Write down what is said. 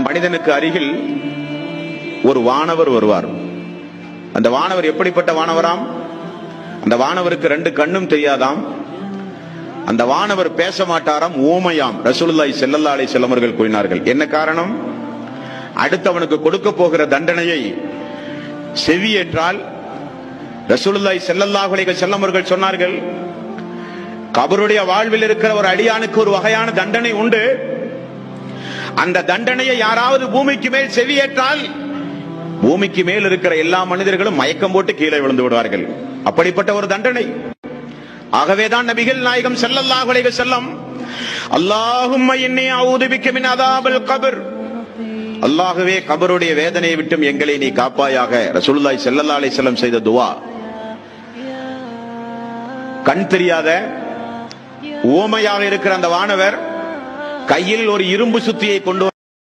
மனிதனுக்கு அருகில் ஒரு வானவர் வருவார். அந்த வானவர் எப்படிப்பட்ட வானவராம்? அந்த வானவருக்கு ரெண்டு கண்ணும் தெரியாதாம்? அந்த வானவர் பேச மாட்டாராம் ஊமையாம் ரசூலுல்லாய் செல்லல்லாலை அலைஹி கூறினார்கள். என்ன காரணம்? அடுத்தவனுக்கு கொடுக்க போகிற தண்டனையை செவியேற்றால் என்றால் ரசூலுல்லாய் அலைஹி வஸல்லம் சொன்னார்கள் கபருடைய வாழ்வில் இருக்கிற ஒரு அடியானுக்கு ஒரு வகையான தண்டனை உண்டு. அந்த தண்டனையை யாராவது பூமிக்கு மேல் செவியேற்றால் பூமிக்கு மேல் இருக்கிற எல்லா மனிதர்களும் மயக்கம் போட்டு கீழே விழுந்து விடுவார்கள். அப்படிப்பட்ட ஒரு தண்டனை. ஆகவேதான் நபிகள் நாயகம் செல்லல்லாஹ் அலைஹி வஸல்லம் அல்லாஹும்ம இன்னி அஊது பிக்க மின் அதாபில் கபர். அல்லாஹ்வே கபருடைய வேதனையை விட்டும் எங்களை நீ காப்பாயாக. ரசூலுல்லாஹி ஸல்லல்லாஹு அலைஹி வஸல்லம் செய்த துவா. கண் தெரியாத ஓமையாக இருக்கிற அந்த வானவர் கையில் ஒரு இரும்பு சுத்தியை கொண்டு